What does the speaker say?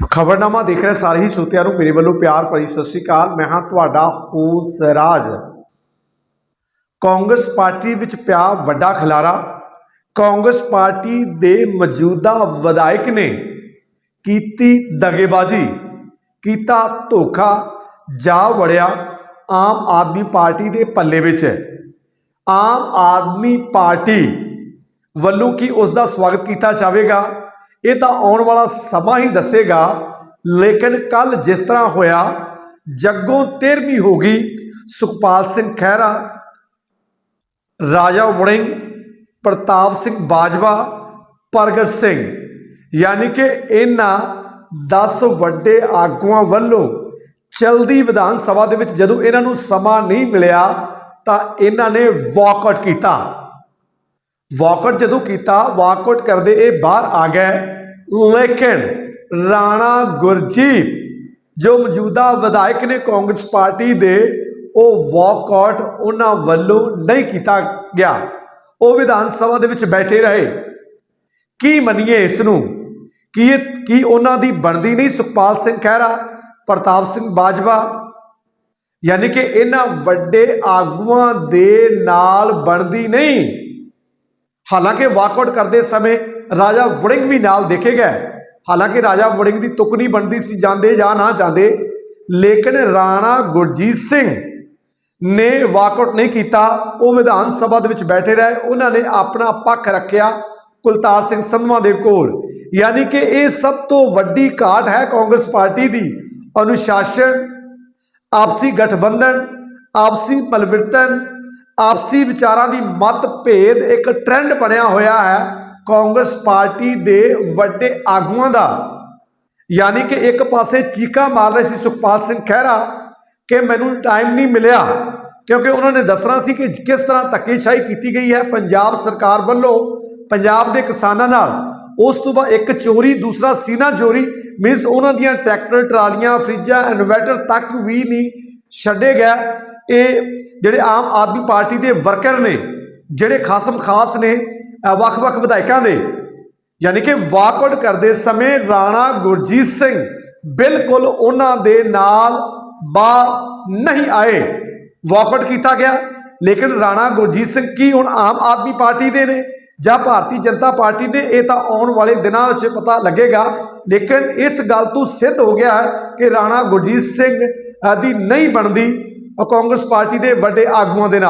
ਖਬਰਨਾਮਾ ਦੇਖ ਰਹੇ ਸਾਰੇ ਹੀ ਸਰੋਤਿਆਂ ਨੂੰ ਮੇਰੇ ਵੱਲੋਂ ਪਿਆਰ ਭਰੀ ਸਤਿ ਸ੍ਰੀ ਅਕਾਲ। ਮੈਂ ਹਾਂ ਤੁਹਾਡਾ ਹੋਸ ਰਾਜ। ਕਾਂਗਰਸ ਪਾਰਟੀ ਵਿੱਚ ਪਿਆ ਵੱਡਾ ਖਲਾਰਾ। ਕਾਂਗਰਸ ਪਾਰਟੀ ਦੇ ਮੌਜੂਦਾ ਵਿਧਾਇਕ ਨੇ ਕੀਤੀ ਦਗੇਬਾਜ਼ੀ, ਕੀਤਾ ਧੋਖਾ ਜਾ ਵੜਿਆ ਆਮ ਆਦਮੀ ਪਾਰਟੀ ਦੇ ਪੱਲੇ ਵਿੱਚ। ਆਮ ਆਦਮੀ ਪਾਰਟੀ ਵੱਲੋਂ ਕੀ ਉਸ ਦਾ ਸਵਾਗਤ ਕੀਤਾ ਜਾਵੇਗਾ? ਇਹ ਤਾਂ ਆਉਣ ਵਾਲਾ ਸਮਾਂ ਹੀ ਦੱਸੇਗਾ। ਲੇਕਿਨ ਕੱਲ ਜਿਸ ਤਰ੍ਹਾਂ ਹੋਇਆ, ਜੱਗੋਂ 13ਵੀਂ ਹੋ ਗਈ ਸੁਖਪਾਲ ਸਿੰਘ ਖਹਿਰਾ, ਰਾਜਾ ਵੜਿੰਗ, ਪ੍ਰਤਾਪ ਸਿੰਘ ਬਾਜਵਾ, ਪ੍ਰਗਟ ਸਿੰਘ। ਯਾਨੀ ਕਿ ਇਹਨਾਂ 10 ਵੱਡੇ ਆਗੂਆਂ ਵੱਲੋਂ ਚਲਦੀ ਵਿਧਾਨ ਸਭਾ ਦੇ ਵਿੱਚ ਜਦੋਂ ਇਹਨਾਂ ਨੂੰ ਸਮਾਂ ਨਹੀਂ ਮਿਲਿਆ, ਤਾਂ ਇਹਨਾਂ ਨੇ ਵਾਕਆਊਟ ਕੀਤਾ। ਵਾਕਆਊਟ ਜਦੋਂ ਕੀਤਾ ਵਾਕਆਊਟ ਕਰਦੇ ਇਹ ਬਾਹਰ ਆ ਗਏ। ਲੇਕਿਨ ਰਾਣਾ ਗੁਰਜੀਤ, ਜੋ ਮੌਜੂਦਾ ਵਿਧਾਇਕ ਨੇ ਕਾਂਗਰਸ ਪਾਰਟੀ ਦੇ, ਉਹ ਵਾਕਆਊਟ ਉਹਨਾਂ ਵੱਲੋਂ ਨਹੀਂ ਕੀਤਾ ਗਿਆ। ਉਹ ਵਿਧਾਨ ਸਭਾ ਦੇ ਵਿੱਚ ਬੈਠੇ ਰਹੇ। ਕੀ ਮੰਨੀਏ ਇਸ ਨੂੰ? ਕੀ ਇਹ, ਕੀ ਉਹਨਾਂ ਦੀ ਬਣਦੀ ਨਹੀਂ ਸੁਖਪਾਲ ਸਿੰਘ ਖਹਿਰਾ, ਪ੍ਰਤਾਪ ਸਿੰਘ ਬਾਜਵਾ? ਯਾਨੀ ਕਿ ਇਹਨਾਂ ਵੱਡੇ ਆਗੂਆਂ ਦੇ ਨਾਲ ਬਣਦੀ ਨਹੀਂ। ਹਾਲਾਂਕਿ ਵਾਕਆਊਟ ਕਰਦੇ ਸਮੇਂ ਰਾਜਾ ਵੜਿੰਗ ਵੀ ਨਾਲ ਦੇਖੇ ਗਏ। ਹਾਲਾਂਕਿ ਰਾਜਾ ਵੜਿੰਗ ਦੀ ਤੁਕ ਨਹੀਂ ਬਣਦੀ ਸੀ, ਜਾਂਦੇ ਜਾਂ ਨਾ ਜਾਂਦੇ, ਲੇਕਿਨ ਰਾਣਾ ਗੁਰਜੀਤ ਸਿੰਘ ਨੇ ਵਾਕਆਊਟ ਨਹੀਂ ਕੀਤਾ। ਉਹ ਵਿਧਾਨ ਸਭਾ ਦੇ ਵਿੱਚ ਬੈਠੇ ਰਹੇ। ਉਹਨਾਂ ਨੇ ਆਪਣਾ ਪੱਖ ਰੱਖਿਆ ਕੁਲਤਾਰ ਸਿੰਘ ਸੰਧਵਾ ਦੇ ਕੋਲ। ਯਾਨੀ ਕਿ ਇਹ ਸਭ ਤੋਂ ਵੱਡੀ ਘਾਟ ਹੈ ਕਾਂਗਰਸ ਪਾਰਟੀ ਦੀ। ਅਨੁਸ਼ਾਸਨ, ਆਪਸੀ ਗਠਬੰਧਨ, ਆਪਸੀ ਮਲਵਿਰਤਨ ਆਪਸੀ ਵਿਚਾਰਾਂ ਦੀ ਮਤਭੇਦ ਇੱਕ ਟ੍ਰੈਂਡ ਬਣਿਆ ਹੋਇਆ ਹੈ ਕਾਂਗਰਸ ਪਾਰਟੀ ਦੇ ਵੱਡੇ ਆਗੂਆਂ ਦਾ। ਯਾਨੀ ਕਿ ਇੱਕ ਪਾਸੇ ਚੀਕਾ ਮਾਰ ਰਹੇ ਸੀ ਸੁਖਪਾਲ ਸਿੰਘ ਖਹਿਰਾ ਕਿ ਮੈਨੂੰ ਟਾਈਮ ਨਹੀਂ ਮਿਲਿਆ, ਕਿਉਂਕਿ ਉਹਨਾਂ ਨੇ ਦੱਸਣਾ ਸੀ ਕਿ ਕਿਸ ਤਰ੍ਹਾਂ ਧੱਕੇਸ਼ਾਹੀ ਕੀਤੀ ਗਈ ਹੈ ਪੰਜਾਬ ਸਰਕਾਰ ਵੱਲੋਂ ਪੰਜਾਬ ਦੇ ਕਿਸਾਨਾਂ ਨਾਲ। ਉਸ ਤੋਂ ਬਾਅਦ ਇੱਕ ਚੋਰੀ, ਦੂਸਰਾ ਸੀਨਾ ਚੋਰੀ ਮੀਨਸ ਉਹਨਾਂ ਦੀਆਂ ਟਰੈਕਟਰ, ਟਰਾਲੀਆਂ, ਫਰਿੱਜਾਂ, ਇਨਵਰਟਰ ਤੱਕ ਵੀ ਨਹੀਂ ਛੱਡੇ ਗਏ। ਇਹ ਜਿਹੜੇ ਆਮ ਆਦਮੀ ਪਾਰਟੀ ਦੇ ਵਰਕਰ ਨੇ, ਜਿਹੜੇ ਖਾਸਮ ਖਾਸ ਨੇ ਵੱਖ-ਵੱਖ ਵਿਧਾਇਕਾਂ ਦੇ, ਯਾਨੀ ਕਿ ਵਾਕਆਊਟ ਕਰਦੇ ਸਮੇਂ ਰਾਣਾ ਗੁਰਜੀਤ ਸਿੰਘ ਬਿਲਕੁਲ ਉਹਨਾਂ ਦੇ ਨਾਲ ਬਾ ਨਹੀਂ ਆਏ। ਵਾਕਆਊਟ ਕੀਤਾ ਗਿਆ, ਲੇਕਿਨ ਰਾਣਾ ਗੁਰਜੀਤ ਸਿੰਘ ਕੀ ਹੁਣ ਆਮ ਆਦਮੀ ਪਾਰਟੀ ਦੇ ਨੇ ਜਾਂ ਭਾਰਤੀ ਜਨਤਾ ਪਾਰਟੀ ਨੇ ਇਹ ਤਾਂ ਆਉਣ ਵਾਲੇ ਦਿਨਾਂ ਵਿੱਚ ਪਤਾ ਲੱਗੇਗਾ। ਲੇਕਿਨ ਇਸ ਗੱਲ ਤੋਂ ਸਿੱਧ ਹੋ ਗਿਆ ਹੈ ਕਿ ਰਾਣਾ ਗੁਰਜੀਤ ਸਿੰਘ ਦੀ ਨਹੀਂ ਬਣਦੀ। ਕਾਂਗਰਸ ਪਾਰਟੀ ਦੇ ਵੱਡੇ ਆਗੂਆਂ ਦੇ ਨਾਲ।